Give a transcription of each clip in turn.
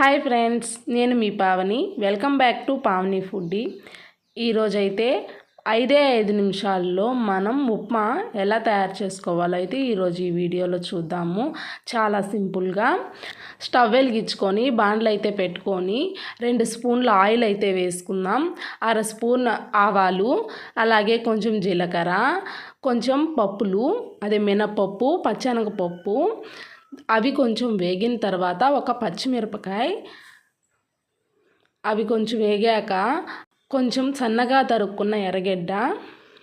Hi friends నేను మీ Pavani. Welcome back to Pavani foodie. ఈరోజైతే ఐదే ఐదు నిమిషాల్లో మనం ఉప్మా ఎలా తయారు చేసుకోవాలో అయితే ఈరోజు ఈ వీడియోలో చూద్దాము. చాలా సింపుల్గా స్టవ్ వెలిగించుకొని బాండ్లు అయితే పెట్టుకొని రెండు స్పూన్ల ఆయిల్ అయితే వేసుకుందాం. అర స్పూన్ ఆవాలు అలాగే కొంచెం జీలకర్ర కొంచెం పప్పులు అదే మినపప్పు పచ్చనగపప్పు అవి కొంచెం వేగిన తర్వాత ఒక పచ్చిమిరపకాయ అవి కొంచెం వేగాక కొంచెం సన్నగా తరుక్కున్న ఎర్రగడ్డ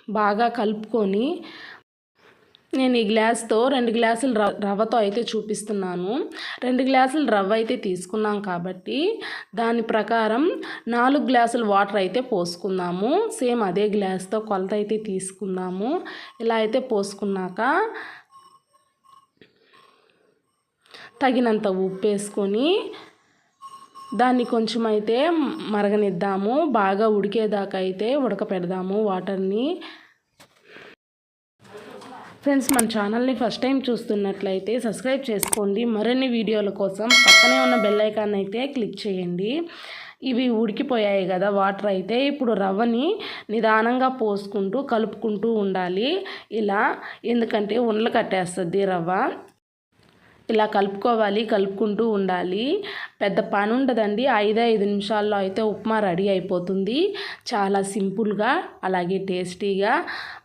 బాగా కలుపుకొని నేను ఈ గ్లాస్తో రెండు గ్లాసులు రవ్ రవ్వతో అయితే చూపిస్తున్నాను. రెండు గ్లాసులు రవ్వ అయితే తీసుకున్నాం కాబట్టి దాని ప్రకారం నాలుగు గ్లాసులు వాటర్ అయితే పోసుకుందాము. సేమ్ అదే గ్లాస్తో కొలత అయితే తీసుకుందాము. ఇలా అయితే పోసుకున్నాక తగినంత ఉప్పు వేసుకొని దాన్ని కొంచెం అయితే మరగనిద్దాము. బాగా ఉడికేదాకా అయితే ఉడకపెడదాము వాటర్ని. ఫ్రెండ్స్ మన ఛానల్ని ఫస్ట్ టైం చూస్తున్నట్లయితే సబ్స్క్రైబ్ చేసుకోండి. మరిన్ని వీడియోల కోసం పక్కనే ఉన్న బెల్ ఐకాన్ అయితే క్లిక్ చేయండి. ఇవి ఉడికిపోయాయి కదా వాటర్ అయితే. ఇప్పుడు రవ్వని నిదానంగా పోసుకుంటూ కలుపుకుంటూ ఉండాలి. ఇలా ఎందుకంటే ఉండలు కట్టేస్తుంది రవ్వ. ఇలా కలుపుకోవాలి కలుపుకుంటూ ఉండాలి. పెద్ద పని ఉండదండి ఐదు ఐదు నిమిషాల్లో అయితే ఉప్మా రెడీ అయిపోతుంది. చాలా సింపుల్గా అలాగే టేస్టీగా.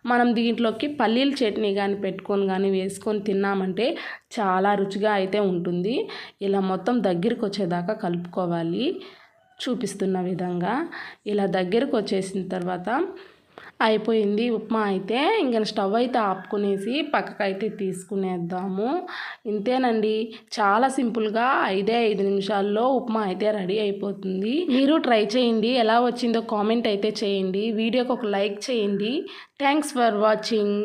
మనం దీంట్లోకి పల్లీల చట్నీ కానీ పెట్టుకొని కానీ వేసుకొని తిన్నామంటే చాలా రుచిగా అయితే ఉంటుంది. ఇలా మొత్తం దగ్గరికి వచ్చేదాకా కలుపుకోవాలి. చూపిస్తున్న విధంగా. ఇలా దగ్గరకు వచ్చేసిన తర్వాత అయిపోయింది ఉప్మా అయితే. ఇంకా స్టవ్ అయితే ఆపుకునేసి పక్కకైతే తీసుకునేద్దాము. ఇంతేనండి. చాలా సింపుల్గా ఐదే ఐదు నిమిషాల్లో ఉప్మా అయితే రెడీ అయిపోతుంది. మీరు ట్రై చేయండి. ఎలా వచ్చిందో కామెంట్ అయితే చేయండి. వీడియోకి ఒక లైక్ చేయండి. Thanks for watching.